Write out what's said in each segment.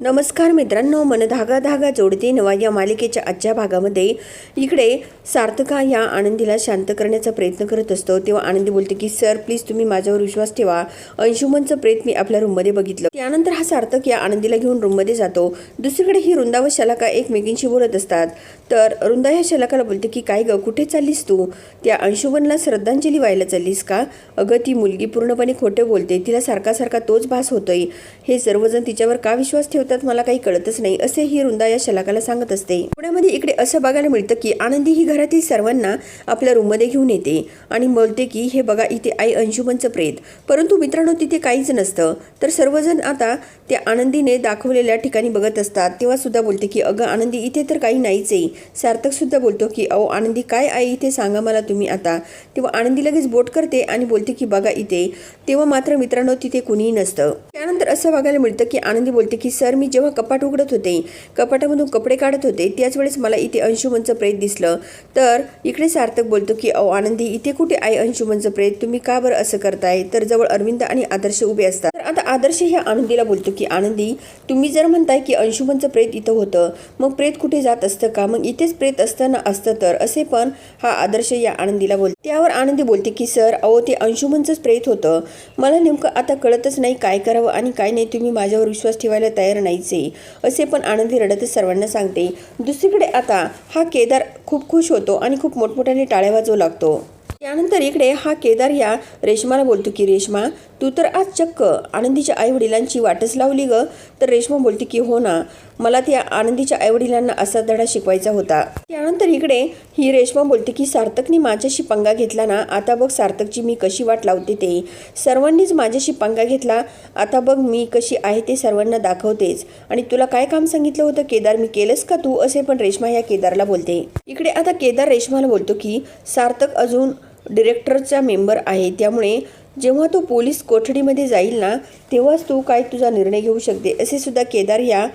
नमस्कार मित्रांनो मन धागा धागा जोडते नवा या मालिकेच्या आजच्या भागामध्ये इकडे सार्थका या आनंदीला शांत करण्याचा प्रयत्न करत असतो. तेव्हा आनंदी बोलते की सर प्लीज तुम्ही माझ्यावर विश्वास ठेवा. अंशुमनचं प्रेत मी आपल्या रूममध्ये बघितलं. त्यानंतर हा सार्थक या आनंदीला घेऊन रूममध्ये जातो. दुसरीकडे ही वृंदा व शलाका एकमेकींशी बोलत असतात. तर वृंदा ह्या शलाकाला बोलते की काय ग कुठे चाललीस तू? त्या अंशुमनला श्रद्धांजली व्हायला चाललीस का? अगं ती मुलगी पूर्णपणे खोटे बोलते. तिला सारखा सारखा तोच भास होतोय. हे सर्वजण तिच्यावर का विश्वास ठेवतो ठेवतात मला काही कळतच नाही असे ही वृंदा या शलाकाला सांगत असते. पुण्यामध्ये इकडे असं बघायला मिळतं की आनंदी ही घरातील सर्वांना आपल्या रूममध्ये घेऊन येते आणि बोलते की हे बघा इथे आई अंशुमनचं प्रेत. परंतु मित्रांनो तिथे काहीच नसतं. तर सर्वजण आता त्या आनंदीने दाखवलेल्या ठिकाणी बघत असतात. तेव्हा सुद्धा बोलते की अगं आनंदी इथे तर काही नाहीच आहे. सार्थक सुद्धा बोलतो की अहो आनंदी काय आहे इथे सांगा मला तुम्ही आता? तेव्हा आनंदी लगेच बोट करते आणि बोलते की बघा इथे. तेव्हा मात्र मित्रांनो तिथे कुणीही नसतं. त्यानंतर असं बघायला मिळतं की आनंदी बोलते की सर मी जेव्हा कपाट उघडत होते कपाटामधून कपडे काढत होते त्याच वेळेस मला इथे अंशुमनचं प्रेत दिसलं. तर इकडे सार्थक बोलतो की अहो आनंदी इथे कुठे आहे अंशुमनचं प्रेत? तुम्ही का बरं असं करताय? तर जवळ अरविंद आणि आदर्श उभे असतात. तर आता आदर्श ह्या आनंदीला बोलतो की आनंदी तुम्ही जर म्हणताय की अंशुमनचं प्रेत इथं होतं मग प्रेत कुठे जात असतं का? मग इथेच प्रेत असताना असतं तर? असे पण हा आदर्श या आनंदीला बोलतो. त्यावर आनंदी बोलते की सर अहो ते अंशुमनचंच प्रेत होतं. मला नेमकं आता कळतच नाही काय करावं आणि काय नाही तुम्ही माझ्यावर विश्वास ठेवायला तयार नाहीच आहे असे पण आनंदी रडतच सर्वांना सांगते. दुसरीकडे आता हा केदार खूप खुश होतो आणि खूप मोठमोठ्याने टाळ्या वाजवू लागतो. त्यानंतर इकडे हा केदार या रेशमाला बोलतो की रेशमा तू तर आज चक्क आनंदीच्या आई वडिलांची वाटच लावली ग. तर रेशमा बोलते की हो ना मला त्या आनंदीच्या आईवडिलांना असा धडा शिकवायचा होता. त्यानंतर इकडे ही रेशमा बोलते की सार्थकने माझ्याशी पंगा घेतला ना आता बघ सार्थकची मी कशी वाट लावते ते. सर्वांनीच माझ्याशी पंगा घेतला आता बघ मी कशी आहे ते सर्वांना दाखवतेच. आणि तुला काय काम सांगितलं होतं केदार? मी केलंस का तू? असे पण रेशमा या केदारला बोलते. इकडे आता केदार रेशमाला बोलतो की सार्थक अजून डिरेक्टरचा मेंबर आहे. त्यामुळे जेव्हा तू पोलीस कोठडीमध्ये जाईल ना तेव्हाच तू काय तुझा निर्णय घेऊ शकते. असे सुद्धा केदार या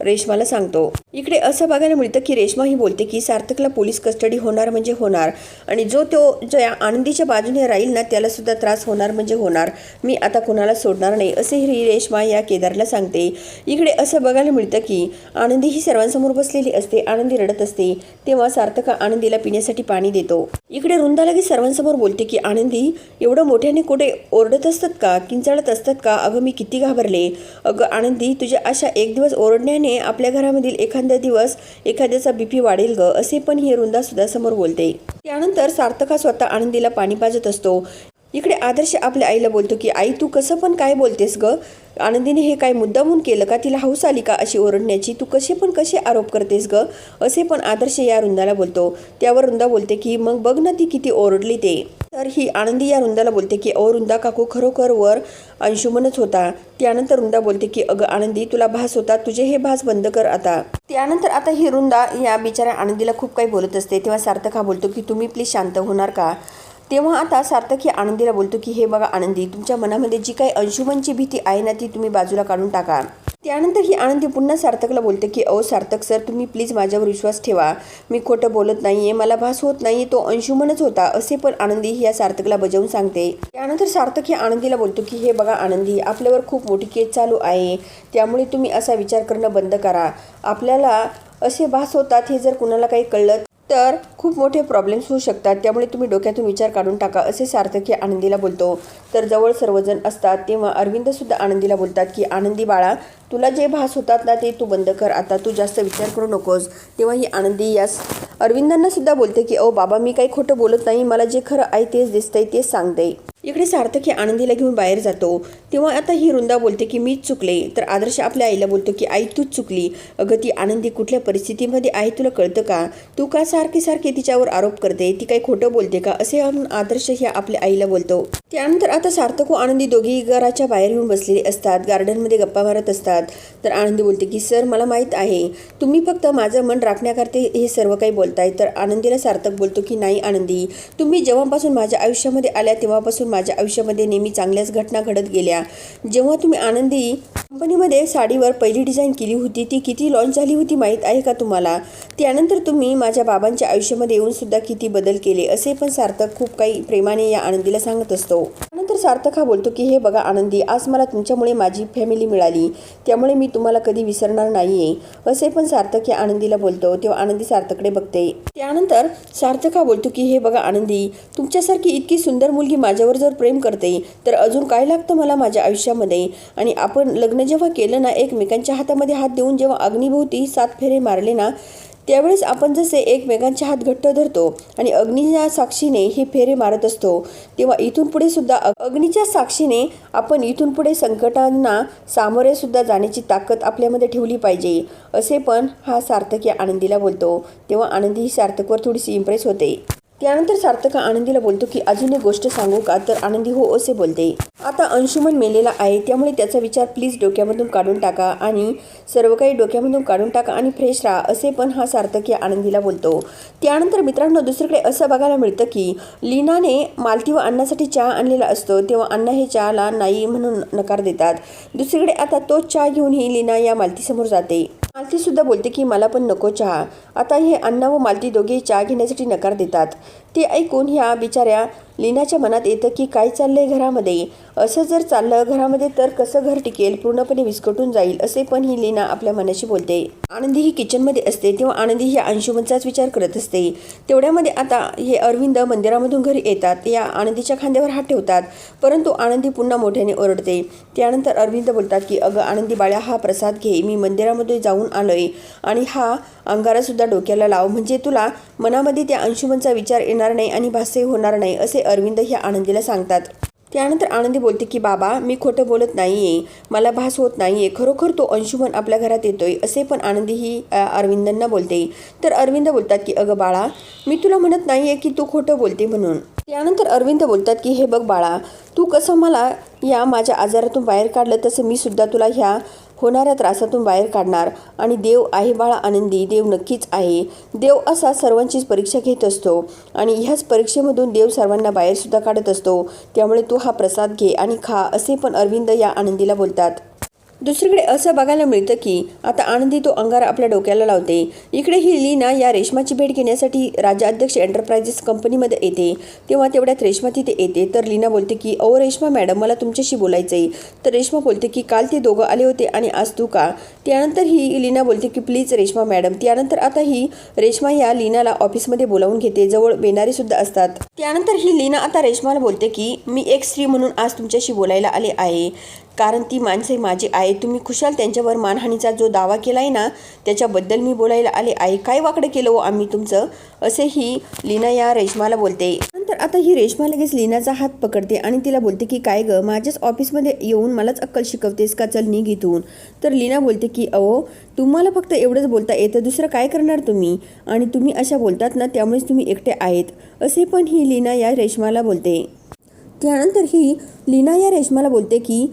रेशमाला सांगतो इकडे असं बघायला मिळतं की रेशमा ही बोलते की सार्थकला पोलीस कस्टडी होणार म्हणजे होणार आणि जो तो ज्या आनंदीच्या बाजूने राहील ना त्याला सुद्धा त्रास होणार म्हणजे होणार. मी आता कोणाला सोडणार नाही असे ही रेशमा या केदारला सांगते. इकडे असं बघायला मिळतं की आनंदी ही सर्वांसमोर बसलेली असते आनंदी रडत असते तेव्हा सार्थका आनंदीला पिण्यासाठी पाणी देतो. इकडे रुंदा लगेच सर्वांसमोर बोलते की आनंदी एवढं मोठ्याने कुठे ओरडत असतात का? किंचाळत असतात का? अगं मी किती घाबरले. अगं आनंदी तुझ्या अशा एक दिवस ओरडण्याने आपल्या घरामधील एखाद्या दिवस एखाद्याचा बीपी वाढेल ग असे पण ही रुंदा सुद्धा समोर बोलते. त्यानंतर सार्थका स्वतः आनंदीला पाणी पाजत असतो. इकडे आदर्श आपल्या आईला बोलतो की आई तू कसं पण काय बोलतेस ग? आनंदीने हे काय मुद्दामून केलं का? तिला हौस आली का अशी ओरडण्याची? तू कसे पण कसे आरोप करतेस ग? असे पण आदर्श या रुंदाला बोलतो. त्यावर रुंदा बोलते की मग बघ ना ती किती ओरडली ते. तर ही आनंदी या रुंदाला बोलते की अ रुंदा काकू खरोखर वर अंशुमनच होता. त्यानंतर रुंदा बोलते की अगं आनंदी तुला भास होता. तुझे हे भास बंद कर आता. त्यानंतर आता ही रुंदा या बिचाऱ्या आनंदीला खूप काही बोलत असते. तेव्हा सार्थक हा बोलतो की तुम्ही प्लीज शांत होणार का? तेव्हा आता सार्थक ही आनंदीला बोलतो की हे बघा आनंदी तुमच्या मनामध्ये जी काही अंशुमनची भीती आहे ना ती तुम्ही बाजूला काढून टाका. त्यानंतर ही आनंदी पुन्हा सार्थकला बोलते की अहो सार्थक सर तुम्ही प्लीज माझ्यावर विश्वास ठेवा. मी खोटं बोलत नाही आहे मला भास होत नाही तो अंशुमनच होता. असे पण आनंदी ही या सार्थकला बजावून सांगते. त्यानंतर सार्थक ही आनंदीला बोलतो की हे बघा आनंदी आपल्यावर खूप मोठी केस चालू आहे. त्यामुळे तुम्ही असा विचार करणं बंद करा. आपल्याला असे भास होतात हे जर कुणाला काही कळलं तर खूप मोठे प्रॉब्लेम्स होऊ शकतात. त्यामुळे तुम्ही डोक्यातून विचार काढून टाका. असे सार्थकी आनंदीला बोलतो. तर जवळ सर्वजण असतात. तेव्हा अरविंदसुद्धा आनंदीला बोलतात की आनंदी बाळा तुला जे भास होतात ना ते तू बंद कर. आता तू जास्त विचार करू नकोस. तेव्हा ही आनंदी यास. अरविंदांना सुद्धा बोलते की अहो बाबा मी काही खोटं बोलत नाही. मला जे खरं आहे तेच दिसतंय तेच सांगते. इकडे सार्थक ही आनंदीला घेऊन बाहेर जातो. तेव्हा आता ही रुंदा बोलते की मीच चुकले. तर आदर्श आपल्या आईला बोलतो की आई तूच चुकली. अगं ती आनंदी कुठल्या परिस्थितीमध्ये आहे तुला कळतं का? तू का सारखी सारखी तिच्यावर आरोप करते? ती काही खोटं बोलते का? असे आदर्श हे आपल्या आईला बोलतो. त्यानंतर आता सार्थक व आनंदी दोघी घराच्या बाहेर येऊन बसलेले असतात. गार्डनमध्ये गप्पा मारत असतात. तर आनंदी बोलते की सर मला माहीत आहे. तुम्ही फक्त माझं मन राखण्याकरते हे सर्व काही बोलताय. तर आनंदीला सार्थक बोलतो की नाही आनंदी. तुम्ही जेव्हापासून माझ्या आयुष्यामध्ये आल्या तेव्हापासून माझ्या आयुष्यामध्ये नेहमी चांगल्याच घटना घडत गेल्या. जेव्हा तुम्ही आनंदी कंपनीमध्ये साडीवर पहिली डिझाईन केली होती. ती किती लॉन्च झाली होती माहीत आहे का तुम्हाला? त्यानंतर तुम्ही माझ्या बाबांच्या आयुष्यामध्ये येऊन सुद्धा किती बदल केले असे पण सार्थक खूप काही प्रेमाने या आनंदीला सांगत असतो. त्यानंतर सार्थक हा बोलतो की हे बघा आनंदी आज मला तुमच्यामुळे माझी फॅमिली मिळाली. त्यामुळे मी तुम्हाला कधी विसरणार नाहीये. असे पण सार्थक या आनंदीला बोलतो. तेव्हा आनंदी सार्थकडे बघते. त्यानंतर सार्थक हा बोलतो की हे बघा आनंदी तुमच्यासारखी इतकी सुंदर मुलगी माझ्यावर जर प्रेम करते तर अजून काय लागतं मला माझ्या आयुष्यामध्ये? आणि आपण लग्न जेव्हा केलं ना एकमेकांच्या हातामध्ये हात देऊन जेव्हा अग्निभोवती सात फेरे मारले ना त्यावेळेस आपण जसे एकमेकांचे हात घट्ट धरतो आणि अग्नीच्या साक्षीने हे फेरे मारत असतो तेव्हा इथून पुढे सुद्धा अग्नीच्या साक्षीने आपण इथून पुढे संकटांना सामोरे सुद्धा जाण्याची ताकद आपल्यामध्ये ठेवली पाहिजे असे पण हा सार्थक या आनंदीला बोलतो. तेव्हा आनंदी ही सार्थकवर थोडीशी इम्प्रेस होते. त्यानंतर सार्थक आनंदीला बोलतो की अजून एक गोष्ट सांगू का? तर आनंदी हो असे बोलते. आता अंशुमन मेलेला आहे त्यामुळे त्याचा विचार प्लीज डोक्यामधून काढून टाका आणि सर्व काही डोक्यामधून काढून टाका आणि फ्रेश राहा असे पण हा सार्थक या आनंदीला बोलतो. त्यानंतर मित्रांनो दुसरीकडे असं बघायला मिळतं की लीनाने मालती व अण्णासाठी चहा आणलेला असतो तेव्हा अण्णा हे चहाला नाही म्हणून नकार देतात. दुसरीकडे आता तोच चहा घेऊन ही लीना या मालतीसमोर जाते. मालतीसुद्धा बोलते की मला पण नको चहा. आता हे अण्णा व मालती दोघे चहा घेण्यासाठी नकार देतात. ते ऐकून ह्या बिचाऱ्या लीनाच्या मनात येतं की काय चाललंय घरामध्ये? असं जर चाललं घरामध्ये तर कसं घर टिकेल? पूर्णपणे विस्कटून जाईल असे पण ही लीना आपल्या मनाशी बोलते. आनंदी ही किचनमध्ये असते तेव्हा आनंदी ही अंशुमनचाच विचार करत असते. तेवढ्यामध्ये आता हे अरविंद मंदिरामधून घरी येतात. या आनंदीच्या खांद्यावर हात ठेवतात. परंतु आनंदी पुन्हा मोठ्याने ओरडते. त्यानंतर अरविंद बोलतात की अगं आनंदी बाळ्या हा प्रसाद घे. मी मंदिरामध्ये जाऊन आलोय. आणि हा अंगारासुद्धा डोक्याला लाव. म्हणजे तुला मनामध्ये त्या अंशुमनचा विचार येणार नाही आणि भास्य होणार नाही असे अरविंद ह्या आनंदीला सांगतात. त्यानंतर आनंदी बोलते की बाबा मी खोटं बोलत नाही आहे मला भास होत नाही आहे खरोखर तो अंशुमन आपल्या घरात येतोय. असे पण आनंदी ही अरविंदांना बोलते. तर अरविंद बोलतात की अगं बाळा मी तुला म्हणत नाही आहे की तू खोटं बोलते म्हणून. त्यानंतर अरविंद बोलतात की हे बघ बाळा तू कसं मला या माझ्या आजारातून बाहेर काढलं तसं मी सुद्धा तुला ह्या होणाऱ्या त्रासातून बाहेर काढणार. आणि देव आहे बाळा आनंदी देव नक्कीच आहे. देव असा सर्वांचीच परीक्षा घेत असतो. आणि ह्याच परीक्षेमधून देव सर्वांना बाहेरसुद्धा काढत असतो. त्यामुळे तू हा प्रसाद घे आणि खा असे पण अरविंद या आनंदीला बोलतात. दुसरीकडे असं बघायला मिळतं की आता आनंदी तो अंगार आपल्या डोक्याला लावते. इकडे ही लीना या रेशमाची भेट घेण्यासाठी राज्याध्यक्ष एंटरप्राइजेस कंपनीमध्ये येते. तेव्हा तेवढ्यात रेशमा तिथे येते. तर लीना बोलते की अहो रेशमा मॅडम मला तुमच्याशी बोलायचं आहे तर रेशमा बोलते की काल ते दोघं आले होते आणि आज तू का? त्यानंतर ही लीना बोलते की प्लीज रेशमा मॅडम. त्यानंतर आता ही रेशमा या लीनाला ऑफिसमध्ये बोलावून घेते. जवळ बेनारीसुद्धा असतात. त्यानंतर ही लीना आता रेशमाला बोलते की मी एक स्त्री म्हणून आज तुमच्याशी बोलायला आले आहे. कारण ती माणसे माझी आहे तुम्ही खुशाल त्यांच्यावर मानहानीचा जो दावा केला आहे ना त्याच्याबद्दल मी बोलायला आले. आहे काय वाकडं केलं हो आम्ही तुमचं? असे ही लीना या रेशमाला बोलते. नंतर आता ही रेशमा लगेच लीनाचा हात पकडते आणि तिला बोलते की काय गं माझ्याच ऑफिसमध्ये येऊन मलाच अक्कल शिकवतेस का? चल निघ इथून. तर लीना बोलते की अहो तुम्हाला फक्त एवढंच बोलता येतं दुसरं काय करणार तुम्ही? आणि तुम्ही अशा बोलतात ना त्यामुळेच तुम्ही एकटे आहेत. असे पण ही लीना या रेशमाला बोलते. त्यानंतर ही लीना या रेशमाला बोलते की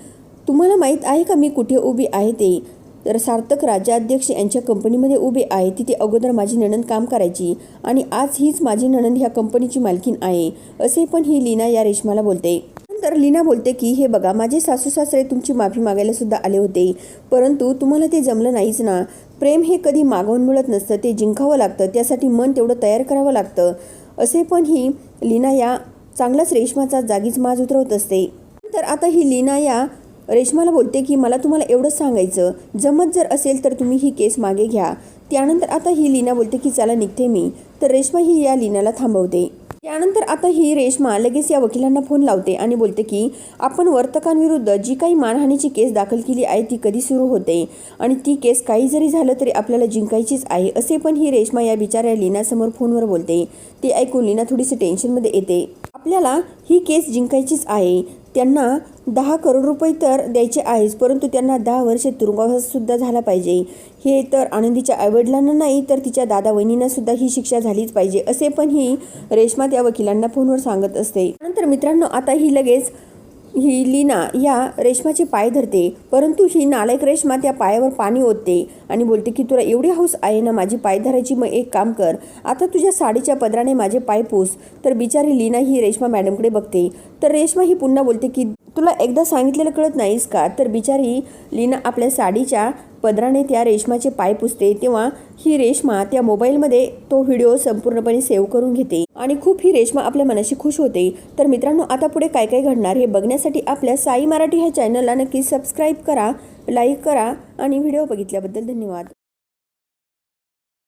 तुम्हाला माहीत आहे का मी कुठे उभी आहे ते? तर सार्थक राज्याध्यक्ष यांच्या कंपनीमध्ये उभे आहे. तिथे अगोदर माझी नणंद काम करायची आणि आज हीच माझी नणंद ह्या कंपनीची मालकीन आहे असे पण ही लीना या रेशमाला बोलते. तर लीना बोलते की हे बघा माझे सासू सासरे तुमची माफी मागायला सुद्धा आले होते परंतु तुम्हाला ते जमलं नाहीच ना. प्रेम हे कधी मागवून मिळत नसतं ते जिंकावं लागतं त्यासाठी मन तेवढं तयार करावं लागतं असे पण ही लीना या चांगलाच रेशमाचा जागीच माज उतरवत असते. तर आता ही लीना या रेशमाला बोलते की मला तुम्हाला एवढंच सांगायचं. जमत जर असेल तर तुम्ही ही केस मागे घ्या. त्यानंतर आता ही लीना बोलते की चला निघते मी. तर रेशमा ही या लीनाला थांबवते. त्यानंतर आता ही रेशमा लगेच या वकिलांना फोन लावते आणि बोलते की आपण वर्तकांविरुद्ध जी काही मानहानीची केस दाखल केली आहे ती कधी सुरू होते? आणि ती केस काही जरी झालं तरी आपल्याला जिंकायचीच आहे. असे पण ही रेशमा या बिचाऱ्या लीनासमोर फोनवर बोलते. ते ऐकून लीना थोडीशी टेन्शनमध्ये येते. आपल्याला ही केस जिंकायचीच आहे. त्यांना दहा करोड रुपये तर द्यायचे आहेच परंतु त्यांना दहा वर्षे तुरुंगवाससुद्धा झाला पाहिजे. हे तर आनंदीच्या आईवडिलांना नाही तर तिच्या दादा वहिनींनासुद्धा ही शिक्षा झालीच पाहिजे असे पण ही रेश्मा त्या वकिलांना फोनवर सांगत असते. नंतर मित्रांनो आता ही लगेच ही लीना या रेशमाचे पाय धरते परंतु ही नालायक रेशमा त्या पायावर पाणी ओतते आणि बोलते की तुला एवढी हौस आहे ना माझी पाय धरायची मग एक काम कर. आता तुझ्या साडीच्या पदराने माझे पाय पूस. तर बिचारी लीना ही रेशमा मॅडमकडे बघते. तर रेशमा ही पुन्हा बोलते की तुला एकदा सांगितलेलं कळत नाहीस का? तर बिचारी लीना आपल्या साडीच्या पदराने त्या रेशमाचे पाय पुसते तेव्हा ही रेशमा त्या मोबाईलमध्ये तो व्हिडिओ संपूर्णपणे सेव्ह करून घेते. आणि खूप ही रेशमा आपल्या मनाशी खुश होते. तर मित्रांनो आता पुढे काय काय घडणार हे बघण्यासाठी आपल्या साई मराठी ह्या चॅनलला नक्की सबस्क्राईब करा लाईक करा आणि व्हिडिओ बघितल्याबद्दल धन्यवाद.